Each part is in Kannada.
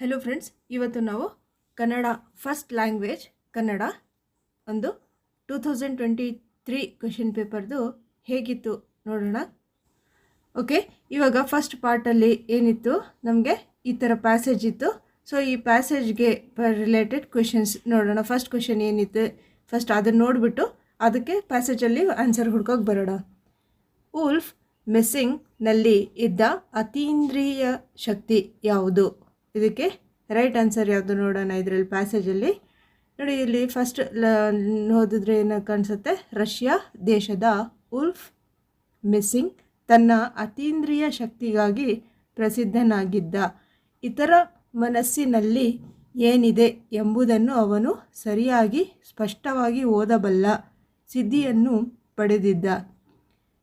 ಹೆಲೋ ಫ್ರೆಂಡ್ಸ್ ಇವತ್ತು ನಾವು ಕನ್ನಡ ಫಸ್ಟ್ ಲ್ಯಾಂಗ್ವೇಜ್ ಕನ್ನಡ ಒಂದು two thousand twenty three question ಪೇಪರ್ದು ಹೇಗಿತ್ತು ನೋಡೋಣ. ಓಕೆ ಇವಾಗ ಫಸ್ಟ್ ಪಾರ್ಟಲ್ಲಿ ಏನಿತ್ತು, ನಮಗೆ ಈ ಥರ ಪ್ಯಾಸೇಜ್ ಇತ್ತು. ಸೊ ಈ ಪ್ಯಾಸೇಜ್ಗೆ ರಿಲೇಟೆಡ್ ಕ್ವೆಶನ್ಸ್ ನೋಡೋಣ. ಫಸ್ಟ್ ಕ್ವೆಶನ್ ಏನಿತ್ತು ಫಸ್ಟ್ ಅದನ್ನು ನೋಡಿಬಿಟ್ಟು ಅದಕ್ಕೆ ಪ್ಯಾಸೇಜಲ್ಲಿ ಆನ್ಸರ್ ಹುಡ್ಕೋಕೆ ಬರೋಣ. ಉಲ್ಫ್ ಮೆಸ್ಸಿಂಗ್ನಲ್ಲಿ ಇದ್ದ ಅತೀಂದ್ರಿಯ ಶಕ್ತಿ ಯಾವುದು? ಇದಕ್ಕೆ ರೈಟ್ ಆನ್ಸರ್ ಯಾವುದು ನೋಡೋಣ ಇದರಲ್ಲಿ ಪ್ಯಾಸೇಜಲ್ಲಿ ನೋಡಿ, ಇಲ್ಲಿ ಫಸ್ಟ್ ಲ, ಓದಿದ್ರೆ ಏನು ಕಾಣಿಸುತ್ತೆ? ರಷ್ಯಾ ದೇಶದ ಉಲ್ಫ್ ಮೆಸ್ಸಿಂಗ್ ತನ್ನ ಅತೀಂದ್ರಿಯ ಶಕ್ತಿಗಾಗಿ ಪ್ರಸಿದ್ಧನಾಗಿದ್ದ. ಇತರ ಮನಸ್ಸಿನಲ್ಲಿ ಏನಿದೆ ಎಂಬುದನ್ನು ಅವನು ಸರಿಯಾಗಿ, ಸ್ಪಷ್ಟವಾಗಿ ಓದಬಲ್ಲ ಸಿದ್ಧಿಯನ್ನು ಪಡೆದಿದ್ದ.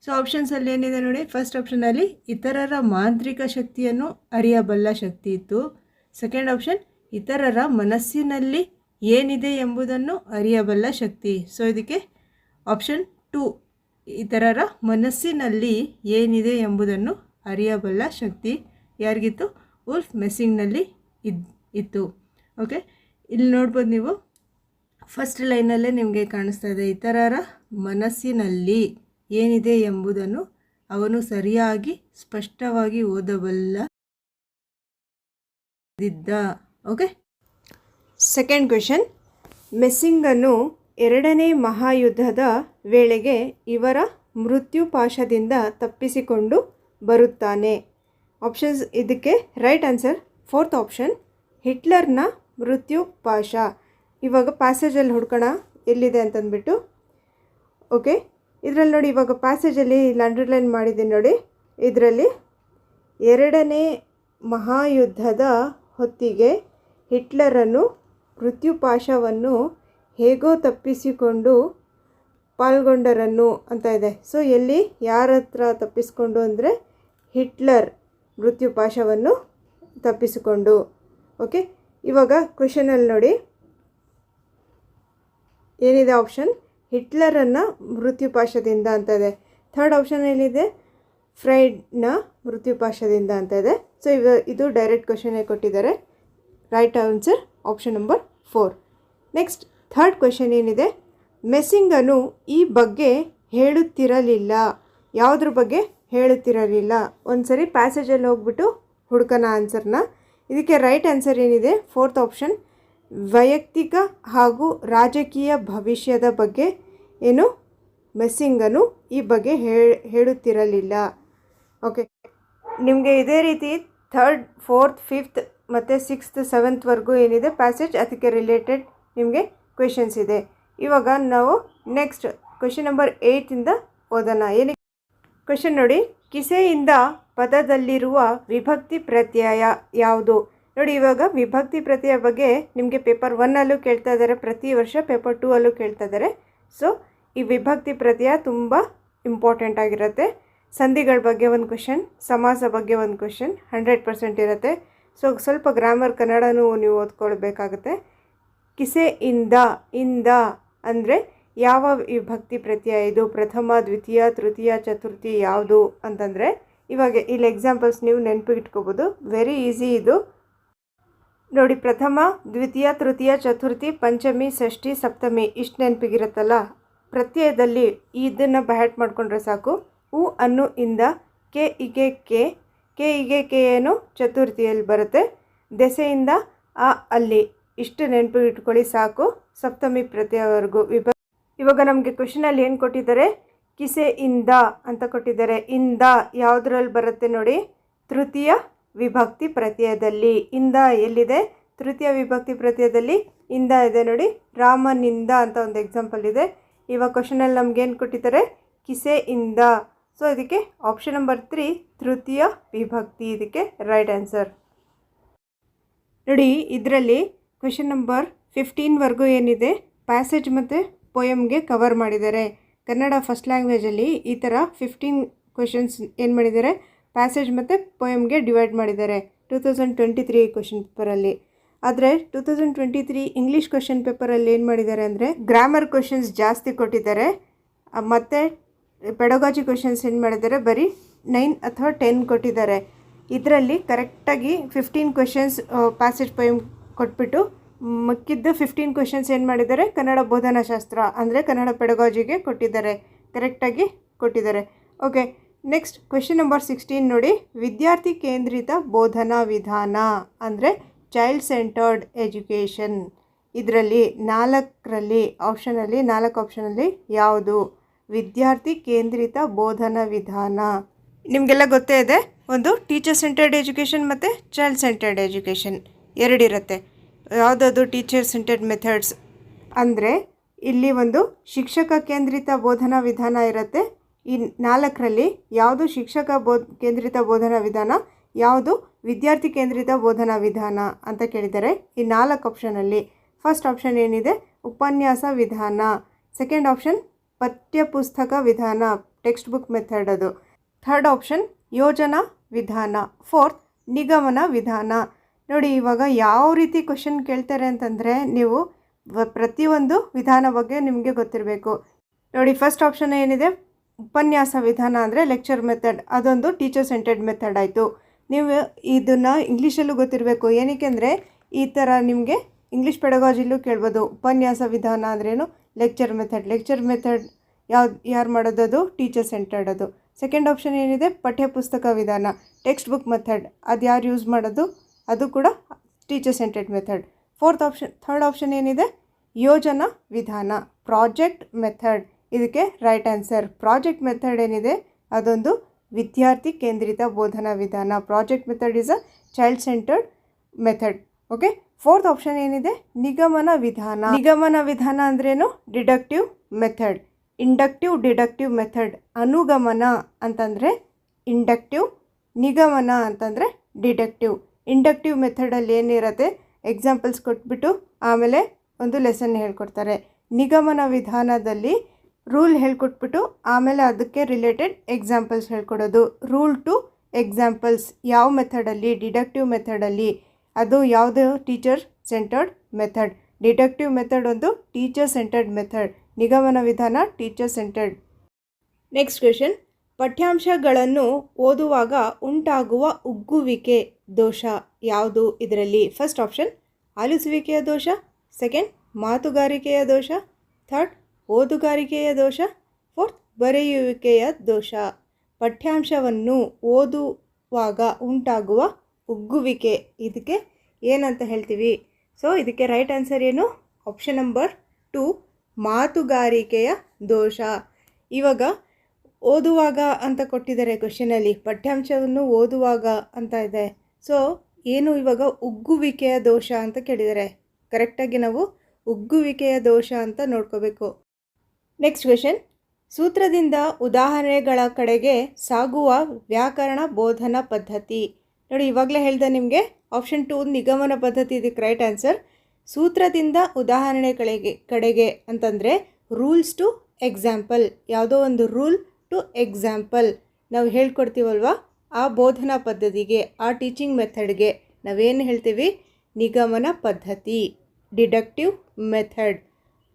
ಸೊ ಆಪ್ಷನ್ಸಲ್ಲಿ ಏನಿದೆ ನೋಡಿ? ಫಸ್ಟ್ ಆಪ್ಷನಲ್ಲಿ ಇತರರ ಮಾಂತ್ರಿಕ ಶಕ್ತಿಯನ್ನು ಅರಿಯಬಲ್ಲ ಶಕ್ತಿ ಇತ್ತು. ಸೆಕೆಂಡ್ ಆಪ್ಷನ್ ಇತರರ ಮನಸ್ಸಿನಲ್ಲಿ ಏನಿದೆ ಎಂಬುದನ್ನು ಅರಿಯಬಲ್ಲ ಶಕ್ತಿ. ಸೊ ಇದಕ್ಕೆ ಆಪ್ಷನ್ ಟು ಇತರರ ಮನಸ್ಸಿನಲ್ಲಿ ಏನಿದೆ ಎಂಬುದನ್ನು ಅರಿಯಬಲ್ಲ ಶಕ್ತಿ ಯಾರಿಗಿತ್ತು? ಉಲ್ಫ್ ಮೆಸ್ಸಿಂಗ್ನಲ್ಲಿ ಇದ್, ಇತ್ತು. ಓಕೆ ಇಲ್ಲಿ ನೋಡ್ಬೋದು ನೀವು. ಫಸ್ಟ್ ಲೈನಲ್ಲೇ ನಿಮಗೆ ಕಾಣಿಸ್ತಾ ಇದೆ, ಇತರರ ಮನಸ್ಸಿನಲ್ಲಿ ಏನಿದೆ ಎಂಬುದನ್ನು ಅವನು ಸರಿಯಾಗಿ, ಸ್ಪಷ್ಟವಾಗಿ ಓದಬಲ್ಲ ಇದ್ದ ಓಕೆ ಸೆಕೆಂಡ್ ಕ್ವೆಶನ್ ಮೆಸ್ಸಿಂಗನ್ನು ಎರಡನೇ ಮಹಾಯುದ್ಧದ ವೇಳೆಗೆ ಇವರ ಮೃತ್ಯುಪಾಶದಿಂದ ತಪ್ಪಿಸಿಕೊಂಡು ಬರುತ್ತಾನೆ. ಆಪ್ಷನ್ಸ್ ಇದಕ್ಕೆ ರೈಟ್ ಆನ್ಸರ್ ಫೋರ್ತ್ ಆಪ್ಷನ್ ಹಿಟ್ಲರ್ನ ಮೃತ್ಯುಪಾಶ. ಇವಾಗ ಪ್ಯಾಸೇಜಲ್ಲಿ ಹುಡ್ಕೋಣ. ಎಲ್ಲಿದೆ ಅಂತಂದ್ಬಿಟ್ಟು. ಓಕೆ ಇದರಲ್ಲಿ ನೋಡಿ ಇವಾಗ ಪ್ಯಾಸೇಜಲ್ಲಿ ಇಲ್ಲಿ ಅಂಡರ್ಲೈನ್ ಮಾಡಿದ್ದೀನಿ ನೋಡಿ. ಇದರಲ್ಲಿ ಎರಡನೇ ಮಹಾಯುದ್ಧದ ಹೊತ್ತಿಗೆ ಹಿಟ್ಲರನ್ನು ಮೃತ್ಯುಪಾಶವನ್ನು ಹೇಗೋ ತಪ್ಪಿಸಿಕೊಂಡು ಪಾಲ್ಗೊಂಡರನ್ನು ಅಂತ ಇದೆ. ಸೊ ಎಲ್ಲಿ, ಯಾರ ಹತ್ರ ತಪ್ಪಿಸಿಕೊಂಡು ಅಂದರೆ ಹಿಟ್ಲರ್ ಮೃತ್ಯುಪಾಶವನ್ನು ತಪ್ಪಿಸಿಕೊಂಡು. ಓಕೆ ಇವಾಗ ಕ್ವೆಶನಲ್ಲಿ ನೋಡಿ. ಏನಿದೆ ಆಪ್ಷನ್ ಹಿಟ್ಲರನ್ನು ಮೃತ್ಯುಪಾಶದಿಂದ ಅಂತ ಇದೆ. ಥರ್ಡ್ ಆಪ್ಷನ್ ಏನಿದೆ? ಫ್ರೈಡ್ನ ಮೃತ್ಯುಪಾಶದಿಂದ ಅಂತ ಇದೆ. ಸೊ ಇವ ಇದು ಡೈರೆಕ್ಟ್ ಕ್ವಶನೇ ಕೊಟ್ಟಿದ್ದಾರೆ. Right answer option number four next third question ಏನಿದೆ? ಮೆಸ್ಸಿಂಗನು ಈ ಬಗ್ಗೆ ಹೇಳುತ್ತಿರಲಿಲ್ಲ. ಯಾವುದ್ರ ಬಗ್ಗೆ ಹೇಳುತ್ತಿರಲಿಲ್ಲ? ಒಂದು ಸರಿ ಪ್ಯಾಸೇಜಲ್ಲಿ ಹೋಗ್ಬಿಟ್ಟು ಹುಡ್ಕೋಣ ಆನ್ಸರ್ನ ಇದಕ್ಕೆ ರೈಟ್ ಆನ್ಸರ್ ಏನಿದೆ? ಫೋರ್ತ್ ಆಪ್ಷನ್ ವೈಯಕ್ತಿಕ ಹಾಗೂ ರಾಜಕೀಯ ಭವಿಷ್ಯದ ಬಗ್ಗೆ ಏನು? ಮೆಸ್ಸಿಂಗನು ಈ ಬಗ್ಗೆ ಹೇಳುತ್ತಿರಲಿಲ್ಲ. ಓಕೆ ನಿಮಗೆ ಇದೇ ರೀತಿ ಥರ್ಡ್, ಫೋರ್ತ್, ಫಿಫ್ತ್ ಮತ್ತು ಸಿಕ್ಸ್ತ್ ಸೆವೆಂತ್ವರೆಗೂ ಏನಿದೆ? ಪ್ಯಾಸೇಜ್ ಅದಕ್ಕೆ ರಿಲೇಟೆಡ್ ನಿಮಗೆ ಕ್ವೆಶನ್ಸ್ ಇದೆ. ಇವಾಗ ನಾವು ನೆಕ್ಸ್ಟ್ ಕ್ವೆಶನ್ ನಂಬರ್ ಏಯ್ಟಿಂದ ಓದೋಣ. ಏನಕ್ಕೆ ಕ್ವೆಶನ್ ನೋಡಿ. ಕಿಸೆಯಿಂದ ಪದದಲ್ಲಿರುವ ವಿಭಕ್ತಿ ಪ್ರತ್ಯಯ ಯಾವುದು? ನೋಡಿ, ಇವಾಗ ವಿಭಕ್ತಿ ಪ್ರತ್ಯಯ ಬಗ್ಗೆ ನಿಮಗೆ ಪೇಪರ್ ಒನ್ನಲ್ಲೂ ಕೇಳ್ತಾ ಇದ್ದಾರೆ ಪ್ರತಿ ವರ್ಷ ಪೇಪರ್ ಟೂ ಅಲ್ಲೂ ಕೇಳ್ತಾ ಇದ್ದಾರೆ ಸೊ ಈ ವಿಭಕ್ತಿ ಪ್ರತ್ಯಯ ತುಂಬ ಇಂಪಾರ್ಟೆಂಟ್ ಆಗಿರುತ್ತೆ. ಸಂಧಿಗಳ ಬಗ್ಗೆ ಒಂದು ಕ್ವೆಶನ್ ಸಮಾಸ ಬಗ್ಗೆ ಒಂದು ಕ್ವೆಶನ್ ಹಂಡ್ರೆಡ್ ಪರ್ಸೆಂಟ್ ಇರುತ್ತೆ. ಸೊ ಸ್ವಲ್ಪ ಗ್ರಾಮರ್ ಕನ್ನಡನೂ ನೀವು ಓದ್ಕೊಳ್ಬೇಕಾಗುತ್ತೆ. ಕಿಸೆ ಇಂದ ಇಂದ ಅಂದರೆ ಯಾವ ವಿಭಕ್ತಿ ಪ್ರತ್ಯಯ ಇದು? ಪ್ರಥಮ, ದ್ವಿತೀಯ, ತೃತೀಯ, ಚತುರ್ಥಿ ಯಾವುದು ಅಂತಂದರೆ ಇವಾಗ ಇಲ್ಲಿ ಎಕ್ಸಾಂಪಲ್ಸ್ ನೀವು ನೆನಪಿಟ್ಕೋಬೋದು. ವೆರಿ ಈಸಿ ಇದು. ನೋಡಿ, ಪ್ರಥಮ, ದ್ವಿತೀಯ, ತೃತೀಯ, ಚತುರ್ಥಿ, ಪಂಚಮಿ, ಷಷ್ಠಿ, ಸಪ್ತಮಿ ಇಷ್ಟು ನೆನಪಿಗಿರುತ್ತಲ್ಲ? ಪ್ರತ್ಯಯದಲ್ಲಿ ಇದನ್ನು ಬ್ಯಾಟ್ ಮಾಡಿಕೊಂಡ್ರೆ ಸಾಕು. ಉ ಅನ್ನು ಇಂದ ಕೆ ಇಗೆ ಕೆ ಕೆ ಇಗೆ ಕೆ ಏನು ಚತುರ್ಥಿಯಲ್ಲಿ ಬರುತ್ತೆ. ದೆಸೆಯಿಂದ ಆ ಅಲ್ಲಿ ಇಷ್ಟು ನೆನಪು ಇಟ್ಕೊಳ್ಳಿ ಸಾಕು. ಸಪ್ತಮಿ ಪ್ರತಿಯವರೆಗೂ ವಿಭ. ಇವಾಗ ನಮಗೆ ಕ್ವಶನಲ್ಲಿ ಏನು ಕೊಟ್ಟಿದ್ದಾರೆ? ಕಿಸೆ ಇಂದ ಅಂತ ಕೊಟ್ಟಿದ್ದಾರೆ. ಇಂದ ಯಾವುದ್ರಲ್ಲಿ ಬರುತ್ತೆ ನೋಡಿ? ತೃತೀಯ ವಿಭಕ್ತಿ ಪ್ರತ್ಯಯದಲ್ಲಿ. ಇಂದ ಎಲ್ಲಿದೆ? ತೃತೀಯ ವಿಭಕ್ತಿ ಪ್ರತ್ಯಯದಲ್ಲಿ ಇಂದ ಇದೆ ನೋಡಿ. ರಾಮನಿಂದ ಅಂತ ಒಂದು ಎಕ್ಸಾಂಪಲ್ ಇದೆ. ಇವಾಗ ಕ್ವಶನಲ್ಲಿ ಏನು ಕೊಟ್ಟಿದ್ದಾರೆ? ಕಿಸೆ ಇಂದ ಸೊ ಇದಕ್ಕೆ ಆಪ್ಷನ್ ನಂಬರ್ ತ್ರೀ ತೃತೀಯ ವಿಭಕ್ತಿ ಇದಕ್ಕೆ ರೈಟ್ ಆನ್ಸರ್ ನೋಡಿ, ಇದರಲ್ಲಿ ಕ್ವೆಶನ್ ನಂಬರ್ ಫಿಫ್ಟೀನ್ವರೆಗೂ ಏನಿದೆ? ಪ್ಯಾಸೇಜ್ ಮತ್ತು ಪೊಯಮ್ಗೆ ಕವರ್ ಮಾಡಿದ್ದಾರೆ. ಕನ್ನಡ ಫಸ್ಟ್ ಲ್ಯಾಂಗ್ವೇಜಲ್ಲಿ ಈ ಥರ ಫಿಫ್ಟೀನ್ ಕ್ವೆಶನ್ಸ್ ಏನು ಮಾಡಿದ್ದಾರೆ? ಪ್ಯಾಸೇಜ್ ಮತ್ತು ಪೊಯಮ್ಗೆ ಡಿವೈಡ್ ಮಾಡಿದ್ದಾರೆ. Two thousand twenty three question ಪೇಪರಲ್ಲಿ ಆದರೆ two thousand twenty three English question ಪೇಪರಲ್ಲಿ ಏನು ಮಾಡಿದ್ದಾರೆ ಅಂದರೆ ಗ್ರಾಮರ್ ಕ್ವೆಶನ್ಸ್ ಜಾಸ್ತಿ ಕೊಟ್ಟಿದ್ದಾರೆ. ಮತ್ತು ಪೆಡಗಾಜಿ ಕ್ವೆಶನ್ಸ್ ಏನು ಮಾಡಿದ್ದಾರೆ? ಬರೀ ನೈನ್ ಅಥವಾ ಟೆನ್ ಕೊಟ್ಟಿದ್ದಾರೆ. ಇದರಲ್ಲಿ ಕರೆಕ್ಟಾಗಿ ಫಿಫ್ಟೀನ್ ಕ್ವೆಶನ್ಸ್ ಪ್ಯಾಸೇಜ್ ಪೈಮ್ ಕೊಟ್ಬಿಟ್ಟು ಮಕ್ಕಿದ್ದು ಫಿಫ್ಟೀನ್ ಕ್ವೆಶನ್ಸ್ ಏನು ಮಾಡಿದ್ದಾರೆ? ಕನ್ನಡ ಬೋಧನಾಶಾಸ್ತ್ರ, ಅಂದರೆ ಕನ್ನಡ ಪೆಡಗಾಜಿಗೆ ಕೊಟ್ಟಿದ್ದಾರೆ. ಕರೆಕ್ಟಾಗಿ ಕೊಟ್ಟಿದ್ದಾರೆ. Okay next question number sixteen ನೋಡಿ. ವಿದ್ಯಾರ್ಥಿ ಕೇಂದ್ರಿತ ಬೋಧನಾ ವಿಧಾನ, ಅಂದರೆ ಚೈಲ್ಡ್ ಸೆಂಟರ್ಡ್ ಎಜುಕೇಷನ್ ಇದರಲ್ಲಿ ನಾಲ್ಕರಲ್ಲಿ ಆಪ್ಷನಲ್ಲಿ ನಾಲ್ಕು ಆಪ್ಷನಲ್ಲಿ ಯಾವುದು? ವಿದ್ಯಾರ್ಥಿ ಕೇಂದ್ರಿತ ಬೋಧನಾ ವಿಧಾನ. ನಿಮಗೆಲ್ಲ ಗೊತ್ತೇ ಇದೆ? ಒಂದು ಟೀಚರ್ ಸೆಂಟರ್ಡ್ ಎಜುಕೇಷನ್ ಮತ್ತು ಚೈಲ್ಡ್ ಸೆಂಟರ್ಡ್ ಎಜುಕೇಷನ್ ಎರಡಿರುತ್ತೆ. ಯಾವುದಾದ್ರು ಟೀಚರ್ ಸೆಂಟರ್ಡ್ ಮೆಥಡ್ಸ್ ಅಂದರೆ ಇಲ್ಲಿ ಒಂದು ಶಿಕ್ಷಕ ಕೇಂದ್ರಿತ ಬೋಧನಾ ವಿಧಾನ ಇರುತ್ತೆ. ಈ ನಾಲ್ಕರಲ್ಲಿ ಯಾವುದು ಶಿಕ್ಷಕ ಬೋ ಕೇಂದ್ರಿತ ಬೋಧನಾ ವಿಧಾನ, ಯಾವುದು ವಿದ್ಯಾರ್ಥಿ ಕೇಂದ್ರಿತ ಬೋಧನಾ ವಿಧಾನ ಅಂತ ಕೇಳಿದರೆ ಈ ನಾಲ್ಕು ಆಪ್ಷನಲ್ಲಿ ಫಸ್ಟ್ ಆಪ್ಷನ್ ಏನಿದೆ? ಉಪನ್ಯಾಸ ವಿಧಾನ. ಸೆಕೆಂಡ್ ಆಪ್ಷನ್ ಪಠ್ಯಪುಸ್ತಕ ವಿಧಾನ ಟೆಕ್ಸ್ಟ್ ಬುಕ್ ಮೆಥಡ್ ಅದು. ಥರ್ಡ್ ಆಪ್ಷನ್ ಯೋಜನಾ ವಿಧಾನ. ಫೋರ್ತ್ ನಿಗಮನ ವಿಧಾನ. ನೋಡಿ, ಇವಾಗ ಯಾವ ರೀತಿ ಕ್ವಶನ್ ಕೇಳ್ತಾರೆ ಅಂತಂದರೆ, ನೀವು ಪ್ರತಿಯೊಂದು ವಿಧಾನ ಬಗ್ಗೆ ನಿಮಗೆ ಗೊತ್ತಿರಬೇಕು. ನೋಡಿ ಫಸ್ಟ್ ಆಪ್ಷನ್ ಏನಿದೆ? ಉಪನ್ಯಾಸ ವಿಧಾನ ಅಂದರೆ ಲೆಕ್ಚರ್ ಮೆಥಡ್ ಅದೊಂದು ಟೀಚರ್ ಸೆಂಟೆಡ್ ಮೆಥಡ್ ಆಯಿತು. ನೀವು ಇದನ್ನು ಇಂಗ್ಲೀಷಲ್ಲೂ ಗೊತ್ತಿರಬೇಕು. ಏನಕ್ಕೆ ಅಂದರೆ, ಈ ಥರ ನಿಮಗೆ ಇಂಗ್ಲೀಷ್ ಪೆಡಗಾಜಿಲೂ ಕೇಳ್ಬೋದು. ಉಪನ್ಯಾಸ ವಿಧಾನ ಅಂದ್ರೇನು? ಲೆಕ್ಚರ್ ಮೆಥಡ್ ಲೆಕ್ಚರ್ ಮೆಥಡ್ ಯಾವ, ಯಾರು ಮಾಡೋದದು? ಟೀಚರ್ ಸೆಂಟರ್ಡ್ ಅದು. ಸೆಕೆಂಡ್ ಆಪ್ಷನ್ ಏನಿದೆ? ಪಠ್ಯಪುಸ್ತಕ ವಿಧಾನ. ಟೆಕ್ಸ್ಟ್ ಬುಕ್ ಮೆಥಡ್ ಅದು ಯಾರು ಯೂಸ್ ಮಾಡೋದು? ಅದು ಕೂಡ teacher centred method fourth option third option ಏನಿದೆ? ಯೋಜನಾ ವಿಧಾನ. ಪ್ರಾಜೆಕ್ಟ್ ಮೆಥಡ್ ಇದಕ್ಕೆ ರೈಟ್ ಆನ್ಸರ್ ಪ್ರಾಜೆಕ್ಟ್ ಮೆಥಡ್ ಏನಿದೆ? ಅದೊಂದು ವಿದ್ಯಾರ್ಥಿ ಕೇಂದ್ರಿತ ಬೋಧನಾ ವಿಧಾನ. Project method is a child centred method okay fourth option ಏನಿದೆ? ನಿಗಮನ ವಿಧಾನ. ನಿಗಮನ ವಿಧಾನ ಅಂದ್ರೇನು? Deductive method inductive deductive method ಅನುಗಮನ ಅಂತಂದರೆ ಇಂಡಕ್ಟಿವ್ ನಿಗಮನ ಅಂತಂದರೆ ಡಿಡಕ್ಟಿವ್ ಇಂಡಕ್ಟಿವ್ ಮೆಥಡಲ್ಲಿ ಏನಿರುತ್ತೆ? ಎಕ್ಸಾಂಪಲ್ಸ್ ಕೊಟ್ಬಿಟ್ಟು ಆಮೇಲೆ ಒಂದು ಲೆಸನ್ ಹೇಳ್ಕೊಡ್ತಾರೆ. ನಿಗಮನ ವಿಧಾನದಲ್ಲಿ ರೂಲ್ ಹೇಳ್ಕೊಟ್ಬಿಟ್ಟು ಆಮೇಲೆ ಅದಕ್ಕೆ ರಿಲೇಟೆಡ್ ಎಕ್ಸಾಂಪಲ್ಸ್ ಹೇಳ್ಕೊಡೋದು. ರೂಲ್ ಟು ಎಕ್ಸಾಂಪಲ್ಸ್ ಯಾವ ಮೆಥಡಲ್ಲಿ ಡಿಡಕ್ಟಿವ್ ಮೆಥಡಲ್ಲಿ ಅದು ಯಾವುದು? Teacher centred method detective method ಒಂದು ಟೀಚರ್ ಸೆಂಟರ್ಡ್ ಮೆಥಡ್ ನಿಗಮನ ವಿಧಾನ ಟೀಚರ್ ಸೆಂಟರ್ಡ್ ನೆಕ್ಸ್ಟ್ ಕ್ವೆಶನ್ ಪಠ್ಯಾಂಶಗಳನ್ನು ಓದುವಾಗ ಉಂಟಾಗುವ ಉಗ್ಗುವಿಕೆ ದೋಷ ಯಾವುದು? ಇದರಲ್ಲಿ ಫಸ್ಟ್ ಆಪ್ಷನ್ ಆಲಿಸುವಿಕೆಯ ದೋಷ. ಸೆಕೆಂಡ್ ಮಾತುಗಾರಿಕೆಯ ದೋಷ. ಥರ್ಡ್ ಓದುಗಾರಿಕೆಯ ದೋಷ. ಫೋರ್ತ್ ಬರೆಯುವಿಕೆಯ ದೋಷ. ಪಠ್ಯಾಂಶವನ್ನು ಓದುವಾಗ ಉಂಟಾಗುವ ಉಗ್ಗುವಿಕೆ ಇದಕ್ಕೆ ಏನಂತ ಹೇಳ್ತೀವಿ? ಸೊ ಇದಕ್ಕೆ ರೈಟ್ ಆನ್ಸರ್ ಏನು? ಆಪ್ಷನ್ ನಂಬರ್ ಟು ಮಾತುಗಾರಿಕೆಯ ದೋಷ. ಇವಾಗ ಓದುವಾಗ ಅಂತ ಕೊಟ್ಟಿದ್ದಾರೆ ಕ್ವಶನಲ್ಲಿ ಪಠ್ಯಾಂಶವನ್ನು ಓದುವಾಗ ಅಂತ ಇದೆ. ಸೊ ಏನು ಇವಾಗ ಉಗ್ಗುವಿಕೆಯ ದೋಷ ಅಂತ ಕೇಳಿದ್ದಾರೆ ಕರೆಕ್ಟಾಗಿ ನಾವು ಉಗ್ಗುವಿಕೆಯ ದೋಷ ಅಂತ ನೋಡ್ಕೋಬೇಕು. ನೆಕ್ಸ್ಟ್ ಕ್ವೆಶನ್ ಸೂತ್ರದಿಂದ ಉದಾಹರಣೆಗಳ ಕಡೆಗೆ ಸಾಗುವ ವ್ಯಾಕರಣ ಬೋಧನಾ ಪದ್ಧತಿ. ನೋಡಿ, ಇವಾಗಲೇ ಹೇಳ್ದೆ ನಿಮಗೆ ಆಪ್ಷನ್ ಟು ನಿಗಮನ ಪದ್ಧತಿ ಇದಕ್ಕೆ ರೈಟ್ ಆನ್ಸರ್ ಸೂತ್ರದಿಂದ ಉದಾಹರಣೆಗಳಿಗೆ ಕಡೆಗೆ ಅಂತಂದರೆ ರೂಲ್ಸ್ ಟು ಎಕ್ಸಾಂಪಲ್ ಯಾವುದೋ ಒಂದು ರೂಲ್ ಟು ಎಕ್ಸಾಂಪಲ್ ನಾವು ಹೇಳ್ಕೊಡ್ತೀವಲ್ವ? ಆ ಬೋಧನಾ ಪದ್ಧತಿಗೆ, ಆ ಟೀಚಿಂಗ್ ಮೆಥಡ್ಗೆ ನಾವೇನು ಹೇಳ್ತೀವಿ? ನಿಗಮನ ಪದ್ಧತಿ ಡಿಡಕ್ಟಿವ್ ಮೆಥಡ್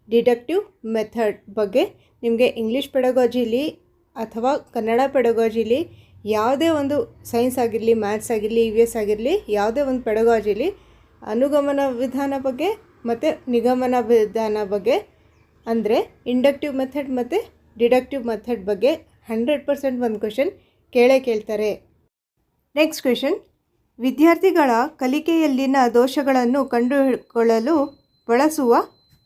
ಡಿಡಕ್ಟಿವ್ ಮೆಥಡ್ ಬಗ್ಗೆ ನಿಮಗೆ ಇಂಗ್ಲೀಷ್ ಪೆಡಗಾಜಿಲಿ ಅಥವಾ ಕನ್ನಡ ಪೆಡಗಾಜಿಲಿ ಯಾವುದೇ ಒಂದು ಸೈನ್ಸ್ ಆಗಿರಲಿ, ಮ್ಯಾಥ್ಸ್ ಆಗಿರಲಿ, ಇ ವಿ ಎಸ್ ಆಗಿರಲಿ, ಯಾವುದೇ ಒಂದು ಪೆಡಗಾಜಿಲಿ ಅನುಗಮನ ವಿಧಾನ ಬಗ್ಗೆ ಮತ್ತು ನಿಗಮನ ವಿಧಾನ ಬಗ್ಗೆ ಅಂದರೆ ಇಂಡಕ್ಟಿವ್ ಮೆಥಡ್ ಮತ್ತು ಡಿಡಕ್ಟಿವ್ ಮೆಥಡ್ ಬಗ್ಗೆ ಹಂಡ್ರೆಡ್ ಪರ್ಸೆಂಟ್ ಒಂದು ಕ್ವೆಶನ್ ಕೇಳೇ ಕೇಳ್ತಾರೆ. ನೆಕ್ಸ್ಟ್ ಕ್ವೆಶನ್ ವಿದ್ಯಾರ್ಥಿಗಳ ಕಲಿಕೆಯಲ್ಲಿನ ದೋಷಗಳನ್ನು ಕಂಡುಕೊಳ್ಳಲು ಬಳಸುವ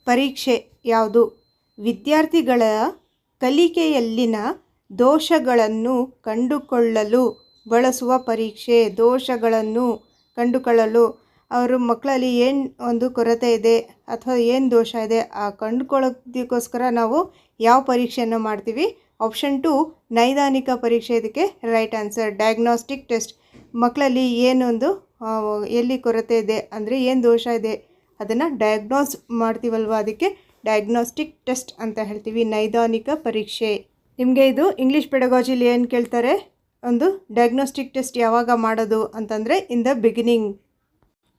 ಪರೀಕ್ಷೆ ಯಾವುದು? ವಿದ್ಯಾರ್ಥಿಗಳ ಕಲಿಕೆಯಲ್ಲಿನ ದೋಷಗಳನ್ನು ಕಂಡುಕೊಳ್ಳಲು ಬಳಸುವ ಪರೀಕ್ಷೆ, ದೋಷಗಳನ್ನು ಕಂಡುಕೊಳ್ಳಲು. ಅವರು ಮಕ್ಕಳಲ್ಲಿ ಏನು ಒಂದು ಕೊರತೆ ಇದೆ ಅಥವಾ ಏನು ದೋಷ ಇದೆ, ಆ ಕಂಡುಕೊಳ್ಳೋದಕ್ಕೋಸ್ಕರ ನಾವು ಯಾವ ಪರೀಕ್ಷೆಯನ್ನು ಮಾಡ್ತೀವಿ? ಆಪ್ಷನ್ ಟು ನೈದಾನಿಕ ಪರೀಕ್ಷೆ. ಇದಕ್ಕೆ ರೈಟ್ ಆನ್ಸರ್ ಡಯಾಗ್ನೋಸ್ಟಿಕ್ ಟೆಸ್ಟ್ ಮಕ್ಕಳಲ್ಲಿ ಏನೊಂದು ಎಲ್ಲಿ ಕೊರತೆ ಇದೆ ಅಂದರೆ ಏನು ದೋಷ ಇದೆ ಅದನ್ನು ಡಯಾಗ್ನೋಸ್ ಮಾಡ್ತೀವಲ್ವ? ಅದಕ್ಕೆ ಡಯಾಗ್ನೋಸ್ಟಿಕ್ ಟೆಸ್ಟ್ ಅಂತ ಹೇಳ್ತೀವಿ, ನೈದಾನಿಕ ಪರೀಕ್ಷೆ. ನಿಮಗೆ ಇದು ಇಂಗ್ಲೀಷ್ ಪೆಡಗಾಜಿಲಿ ಏನು ಕೇಳ್ತಾರೆ? ಒಂದು ಡಯಾಗ್ನೋಸ್ಟಿಕ್ ಟೆಸ್ಟ್ ಯಾವಾಗ ಮಾಡೋದು ಅಂತಂದರೆ in the beginning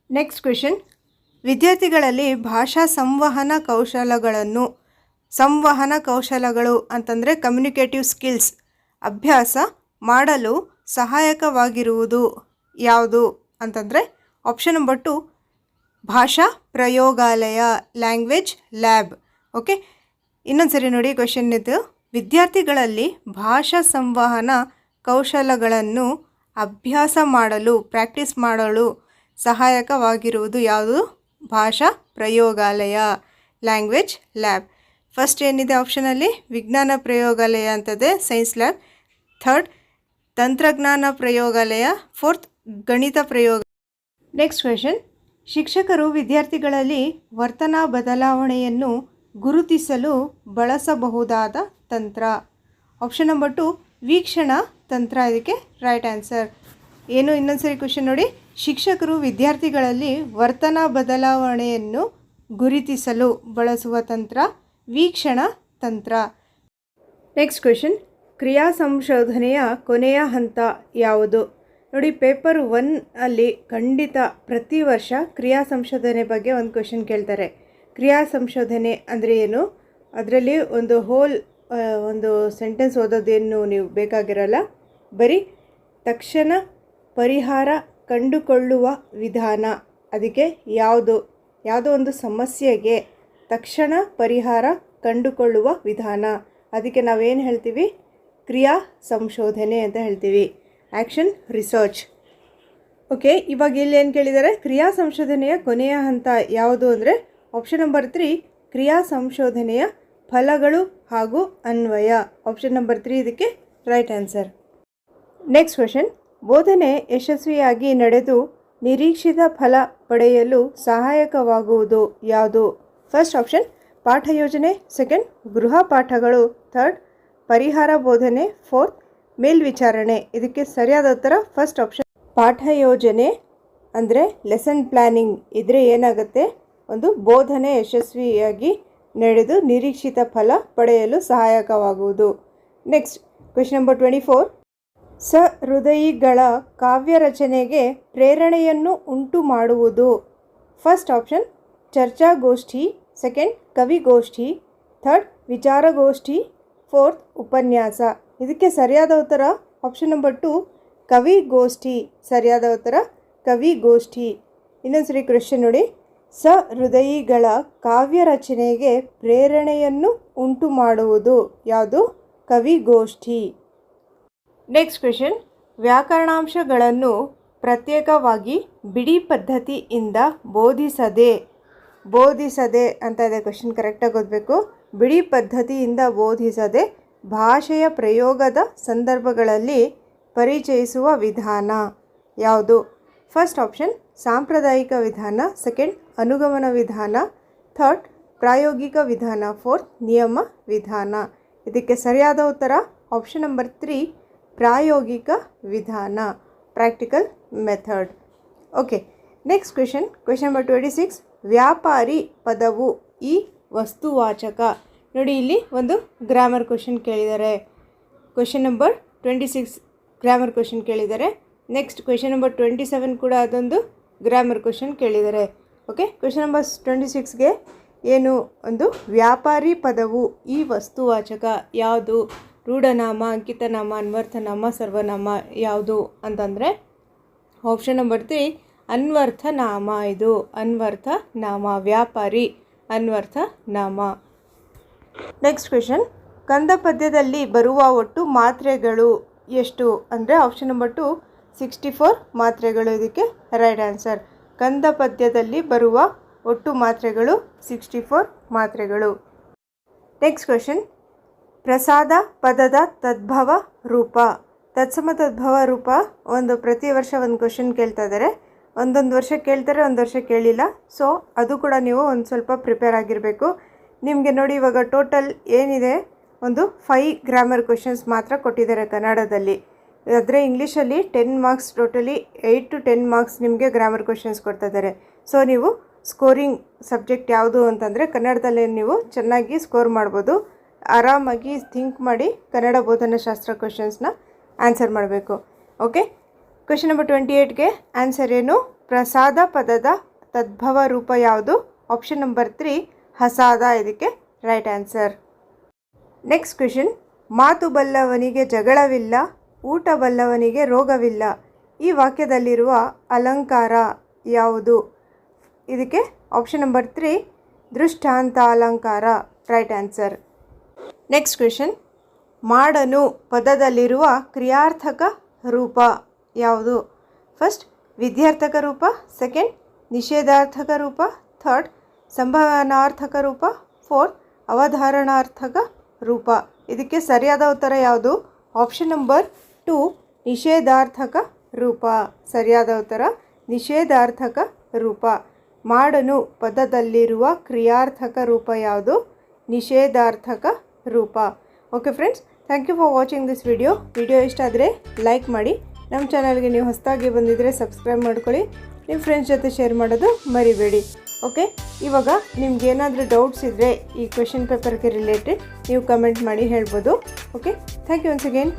next question ವಿದ್ಯಾರ್ಥಿಗಳಲ್ಲಿ ಭಾಷಾ ಸಂವಹನ ಕೌಶಲಗಳನ್ನು, ಸಂವಹನ ಕೌಶಲಗಳು ಅಂತಂದರೆ ಕಮ್ಯುನಿಕೇಟಿವ್ ಸ್ಕಿಲ್ಸ್ ಅಭ್ಯಾಸ ಮಾಡಲು ಸಹಾಯಕವಾಗಿರುವುದು ಯಾವುದು ಅಂತಂದರೆ ಆಪ್ಷನ್ ನಂಬರ್ ಟು ಭಾಷಾ ಪ್ರಯೋಗಾಲಯ ಲ್ಯಾಂಗ್ವೇಜ್ ಲ್ಯಾಬ್ ಓಕೆ ಇನ್ನೊಂದು ಸರಿ ನೋಡಿ ಕ್ವೆಶನ್ ಇದು ವಿದ್ಯಾರ್ಥಿಗಳಲ್ಲಿ ಭಾಷಾ ಸಂವಹನ ಕೌಶಲಗಳನ್ನು ಅಭ್ಯಾಸ ಮಾಡಲು, ಪ್ರಾಕ್ಟೀಸ್ ಮಾಡಲು ಸಹಾಯಕವಾಗಿರುವುದು ಯಾವುದು? ಭಾಷಾ ಪ್ರಯೋಗಾಲಯ, ಲ್ಯಾಂಗ್ವೇಜ್ ಲ್ಯಾಬ್. ಫಸ್ಟ್ ಏನಿದೆ ಆಪ್ಷನಲ್ಲಿ ವಿಜ್ಞಾನ ಪ್ರಯೋಗಾಲಯ ಅಂತದೆ, ಸೈನ್ಸ್ ಲ್ಯಾಬ್. ಥರ್ಡ್, ತಂತ್ರಜ್ಞಾನ ಪ್ರಯೋಗಾಲಯ. ಫೋರ್ತ್, ಗಣಿತ ಪ್ರಯೋಗ ನೆಕ್ಸ್ಟ್ ಕ್ವೆಶನ್ ಶಿಕ್ಷಕರು ವಿದ್ಯಾರ್ಥಿಗಳಲ್ಲಿ ವರ್ತನಾ ಬದಲಾವಣೆಯನ್ನು ಗುರುತಿಸಲು ಬಳಸಬಹುದಾದ ತಂತ್ರ. ಆಪ್ಷನ್ ನಂಬರ್ ಟು ವೀಕ್ಷಣ ತಂತ್ರ. ಇದಕ್ಕೆ ರೈಟ್ ಆನ್ಸರ್ ಏನು ಇನ್ನೊಂದ್ಸರಿ ಕ್ವೆಶನ್ ನೋಡಿ. ಶಿಕ್ಷಕರು ವಿದ್ಯಾರ್ಥಿಗಳಲ್ಲಿ ವರ್ತನಾ ಬದಲಾವಣೆಯನ್ನು ಗುರುತಿಸಲು ಬಳಸುವ ತಂತ್ರ, ವೀಕ್ಷಣ ತಂತ್ರ. ನೆಕ್ಸ್ಟ್ ಕ್ವೆಶನ್ ಕ್ರಿಯಾ ಸಂಶೋಧನೆಯ ಕೊನೆಯ ಹಂತ ಯಾವುದು? ನೋಡಿ ಪೇಪರ್ ಒನ್ ಅಲ್ಲಿ ಖಂಡಿತ ಪ್ರತಿ ವರ್ಷ ಕ್ರಿಯಾ ಸಂಶೋಧನೆ ಬಗ್ಗೆ ಒಂದು ಕ್ವೆಶನ್ ಕೇಳ್ತಾರೆ. ಕ್ರಿಯಾ ಸಂಶೋಧನೆ ಅಂದರೆ ಏನು? ಅದರಲ್ಲಿ ಒಂದು ಹೋಲ್ ಒಂದು ಸೆಂಟೆನ್ಸ್ ಓದೋದೇನು ನೀವು ಬೇಕಾಗಿರಲ್ಲ? ಬರೀ ತಕ್ಷಣ ಪರಿಹಾರ ಕಂಡುಕೊಳ್ಳುವ ವಿಧಾನ. ಅದಕ್ಕೆ ಯಾವುದು, ಯಾವುದೋ ಒಂದು ಸಮಸ್ಯೆಗೆ ತಕ್ಷಣ ಪರಿಹಾರ ಕಂಡುಕೊಳ್ಳುವ ವಿಧಾನ. ಅದಕ್ಕೆ ನಾವೇನು ಹೇಳ್ತೀವಿ? ಕ್ರಿಯಾ ಸಂಶೋಧನೆ ಅಂತ ಹೇಳ್ತೀವಿ. ಆ್ಯಕ್ಷನ್ ರಿಸರ್ಚ್ ಓಕೆ ಇವಾಗ ಇಲ್ಲಿ ಏನು ಕೇಳಿದ್ದಾರೆ ಕ್ರಿಯಾ ಸಂಶೋಧನೆಯ ಕೊನೆಯ ಹಂತ ಯಾವುದು ಅಂದರೆ ಆಪ್ಷನ್ ನಂಬರ್ ತ್ರೀ ಕ್ರಿಯಾ ಸಂಶೋಧನೆಯ ಫಲಗಳು ಹಾಗೂ ಅನ್ವಯ. ಆಪ್ಷನ್ ನಂಬರ್ ತ್ರೀ ಇದಕ್ಕೆ ರೈಟ್ ಆನ್ಸರ್ ನೆಕ್ಸ್ಟ್ ಕ್ವೆಶನ್ ಬೋಧನೆ ಯಶಸ್ವಿಯಾಗಿ ನಡೆದು ನಿರೀಕ್ಷಿತ ಫಲ ಪಡೆಯಲು ಸಹಾಯಕವಾಗುವುದು ಯಾವುದು? ಫಸ್ಟ್ ಆಪ್ಷನ್ ಪಾಠ ಯೋಜನೆ. ಸೆಕೆಂಡ್ ಗೃಹ ಪಾಠಗಳು. ಥರ್ಡ್ ಪರಿಹಾರ ಬೋಧನೆ. ಫೋರ್ತ್ ಮೇಲ್ವಿಚಾರಣೆ. ಇದಕ್ಕೆ ಸರಿಯಾದ ಉತ್ತರ ಫಸ್ಟ್ ಆಪ್ಷನ್ ಪಾಠ ಯೋಜನೆ ಅಂದರೆ ಲೆಸನ್ ಪ್ಲ್ಯಾನಿಂಗ್ ಇದ್ರೆ ಏನಾಗುತ್ತೆ? ಒಂದು ಬೋಧನೆ ಯಶಸ್ವಿಯಾಗಿ ನಡೆದು ನಿರೀಕ್ಷಿತ ಫಲ ಪಡೆಯಲು ಸಹಾಯಕವಾಗುವುದು. Next question number twenty four. ಸಹೃದಯಿಗಳ ಕಾವ್ಯ ರಚನೆಗೆ ಪ್ರೇರಣೆಯನ್ನು ಉಂಟು ಮಾಡುವುದು. ಫಸ್ಟ್ ಆಪ್ಷನ್ ಚರ್ಚಾಗೋಷ್ಠಿ ಸೆಕೆಂಡ್ ಕವಿಗೋಷ್ಠಿ ಥರ್ಡ್ ವಿಚಾರಗೋಷ್ಠಿ ಫೋರ್ತ್, ಉಪನ್ಯಾಸ. ಇದಕ್ಕೆ ಸರಿಯಾದ ಉತ್ತರ ಆಪ್ಷನ್ ನಂಬರ್ ಟು ಕವಿಗೋಷ್ಠಿ ಸರಿಯಾದ ಉತ್ತರ ಕವಿಗೋಷ್ಠಿ ಇನ್ನೊಂದ್ಸರಿ ಕ್ವೆಶನ್ ನೋಡಿ. ಸಹೃದಯಿಗಳ ಕಾವ್ಯ ರಚನೆಗೆ ಪ್ರೇರಣೆಯನ್ನು ಉಂಟು ಮಾಡುವುದು ಯಾವುದು? ಕವಿಗೋಷ್ಠಿ. ನೆಕ್ಸ್ಟ್ ಕ್ವೆಶನ್ ವ್ಯಾಕರಣಾಂಶಗಳನ್ನು ಪ್ರತ್ಯೇಕವಾಗಿ ಬಿಡಿ ಪದ್ಧತಿಯಿಂದ ಬೋಧಿಸದೆ. ಬೋಧಿಸದೆ ಅಂತ ಇದೆ ಕ್ವೆಶನ್ ಕರೆಕ್ಟಾಗಿ ಓದಬೇಕು. ಬಿಡಿ ಪದ್ಧತಿಯಿಂದ ಬೋಧಿಸದೆ ಭಾಷೆಯ ಪ್ರಯೋಗದ ಸಂದರ್ಭಗಳಲ್ಲಿ ಪರಿಚಯಿಸುವ ವಿಧಾನ ಯಾವುದು? ಫಸ್ಟ್ ಆಪ್ಷನ್ ಸಾಂಪ್ರದಾಯಿಕ ವಿಧಾನ. ಸೆಕೆಂಡ್ ಅನುಗಮನ ವಿಧಾನ. ಥರ್ಡ್, ಪ್ರಾಯೋಗಿಕ ವಿಧಾನ. ಫೋರ್ತ್, ನಿಯಮ ವಿಧಾನ. ಇದಕ್ಕೆ ಸರಿಯಾದ ಉತ್ತರ ಆಪ್ಷನ್ ನಂಬರ್ ತ್ರೀ, ಪ್ರಾಯೋಗಿಕ ವಿಧಾನ. Practical method. Okay, next question. Question number twenty six, ವ್ಯಾಪಾರಿ ಪದವು ಈ ವಸ್ತುವಾಚಕ. ನೋಡಿ, ಇಲ್ಲಿ ಒಂದು ಗ್ರಾಮರ್ ಕ್ವೆಶನ್ ಕೇಳಿದ್ದಾರೆ. Question number twenty six, grammar question ಕೇಳಿದ್ದಾರೆ. Next question number twenty seven ಕೂಡ ಅದೊಂದು ಗ್ರಾಮರ್ ಕ್ವೆಶನ್ ಕೇಳಿದ್ದಾರೆ. ಓಕೆ? ಕ್ವೆಶನ್ ನಂಬರ್ ಟ್ವೆಂಟಿ ಸಿಕ್ಸ್ಗೆ ಏನು ಒಂದು ವ್ಯಾಪಾರಿ ಪದವು ಈ ವಸ್ತುವಾಚಕ ಯಾವುದು? ರೂಢನಾಮ, ಅಂಕಿತನಾಮ, ಅನ್ವರ್ಥನಾಮ, ಸರ್ವನಾಮ ಯಾವುದು ಅಂತಂದರೆ ಆಪ್ಷನ್ ನಂಬರ್ ತ್ರೀ ಅನ್ವರ್ಥನಾಮ ಇದು. ಅನ್ವರ್ಥ ನಾಮ ವ್ಯಾಪಾರಿ ಅನ್ವರ್ಥ ನಾಮ ನೆಕ್ಸ್ಟ್ ಕ್ವೆಶನ್ ಕಂದ ಪದ್ಯದಲ್ಲಿ ಬರುವ ಒಟ್ಟು ಮಾತ್ರೆಗಳು ಎಷ್ಟು? ಅಂದರೆ option number two sixty four ಮಾತ್ರೆಗಳು ಇದಕ್ಕೆ ರೈಟ್ ಆನ್ಸರ್ ಕಂದ ಪದ್ಯದಲ್ಲಿ ಬರುವ ಒಟ್ಟು ಮಾತ್ರೆಗಳು ಸಿಕ್ಸ್ಟಿ ಫೋರ್ ಮಾತ್ರೆಗಳು. ನೆಕ್ಸ್ಟ್ ಕ್ವೆಶನ್ ಪ್ರಸಾದ ಪದದ ತದ್ಭವ ರೂಪ. ತತ್ಸಮ ತದ್ಭವ ರೂಪ ಒಂದು ಪ್ರತಿ ವರ್ಷ ಒಂದು ಕ್ವಶನ್ ಕೇಳ್ತಾ ಇದ್ದಾರೆ. ಒಂದೊಂದು ವರ್ಷ ಕೇಳ್ತಾರೆ ಒಂದು ವರ್ಷ ಕೇಳಿಲ್ಲ. ಸೊ ಅದು ಕೂಡ ನೀವು ಒಂದು ಸ್ವಲ್ಪ ಪ್ರಿಪೇರ್ ಆಗಿರಬೇಕು. ನಿಮಗೆ ನೋಡಿ ಇವಾಗ ಟೋಟಲ್ ಏನಿದೆ? ಒಂದು ಫೈ ಗ್ರಾಮರ್ ಕ್ವೆಶನ್ಸ್ ಮಾತ್ರ ಕೊಟ್ಟಿದ್ದಾರೆ ಕನ್ನಡದಲ್ಲಿ. ಆದರೆ ಇಂಗ್ಲೀಷಲ್ಲಿ ten marks totally eight to ten marks ನಿಮಗೆ ಗ್ರಾಮರ್ ಕ್ವೆಶನ್ಸ್ ಕೊಡ್ತಾ ಇದ್ದಾರೆ ಸೊ ನೀವು ಸ್ಕೋರಿಂಗ್ ಸಬ್ಜೆಕ್ಟ್ ಯಾವುದು ಅಂತಂದರೆ ಕನ್ನಡದಲ್ಲಿ ನೀವು ಚೆನ್ನಾಗಿ ಸ್ಕೋರ್ ಮಾಡ್ಬೋದು. ಆರಾಮಾಗಿ ಥಿಂಕ್ ಮಾಡಿ ಕನ್ನಡ ಬೋಧನಾಶಾಸ್ತ್ರ ಕ್ವಶನ್ಸ್ನ ಆನ್ಸರ್ ಮಾಡಬೇಕು. ಓಕೆ ಕ್ವೆಶನ್ ನಂಬರ್ ಟ್ವೆಂಟಿ ಏಯ್ಟ್ಗೆ ಆನ್ಸರ್ ಏನು? ಪ್ರಸಾದ ಪದದ ತದ್ಭವ ರೂಪ ಯಾವುದು? ಆಪ್ಷನ್ ನಂಬರ್ ತ್ರೀ ಹಸಾದ ಇದಕ್ಕೆ ರೈಟ್ ಆನ್ಸರ್ ನೆಕ್ಸ್ಟ್ ಕ್ವೆಶನ್ ಮಾತು ಬಲ್ಲವನಿಗೆ ಜಗಳವಿಲ್ಲ. ಊಟ ಬಲ್ಲವನಿಗೆ ರೋಗವಿಲ್ಲ. ಈ ವಾಕ್ಯದಲ್ಲಿರುವ ಅಲಂಕಾರ ಯಾವುದು? ಇದಕ್ಕೆ ಆಪ್ಷನ್ ನಂಬರ್ ತ್ರೀ ದೃಷ್ಟಾಂತ ಅಲಂಕಾರ ರೈಟ್ ಆನ್ಸರ್ ನೆಕ್ಸ್ಟ್ ಕ್ವೆಶನ್ ಮಾಡನು ಪದದಲ್ಲಿರುವ ಕ್ರಿಯಾರ್ಥಕ ರೂಪ ಯಾವುದು? ಫಸ್ಟ್ ವಿದ್ಯಾರ್ಥಕ ರೂಪ. ಸೆಕೆಂಡ್ ನಿಷೇಧಾರ್ಥಕ ರೂಪ. ಥರ್ಡ್ ಸಂಭವನಾರ್ಥಕ ರೂಪ. ಫೋರ್ತ್ ಅವಧಾರಣಾರ್ಥಕ ರೂಪ. ಇದಕ್ಕೆ ಸರಿಯಾದ ಉತ್ತರ ಯಾವುದು? ಆಪ್ಷನ್ ನಂಬರ್ ಟು ನಿಷೇಧಾರ್ಥಕ ರೂಪ. ಸರಿಯಾದ ಉತ್ತರ, ನಿಷೇಧಾರ್ಥಕ ರೂಪ. ಮಾಡನು ಪದದಲ್ಲಿರುವ ಕ್ರಿಯಾರ್ಥಕ ರೂಪ ಯಾವುದು? ನಿಷೇಧಾರ್ಥಕ ರೂಪ. Okay friends thank you for watching this video video ಇಷ್ಟ ಆದರೆ ಲೈಕ್ ಮಾಡಿ. ನಮ್ಮ ಚಾನಲ್ಗೆ ನೀವು ಹೊಸದಾಗಿ ಬಂದಿದ್ದರೆ ಸಬ್ಸ್ಕ್ರೈಬ್ ಮಾಡ್ಕೊಳ್ಳಿ. ನಿಮ್ಮ ಫ್ರೆಂಡ್ಸ್ ಜೊತೆ ಶೇರ್ ಮಾಡೋದು ಮರಿಬೇಡಿ. ಓಕೆ ಇವಾಗ ನಿಮ್ಗೆ ಏನಾದರೂ ಡೌಟ್ಸ್ ಇದ್ದರೆ ಈ ಕ್ವೆಶನ್ ಪೇಪರ್ಗೆ ರಿಲೇಟೆಡ್ ನೀವು ಕಮೆಂಟ್ ಮಾಡಿ ಹೇಳ್ಬೋದು. Okay thank you once again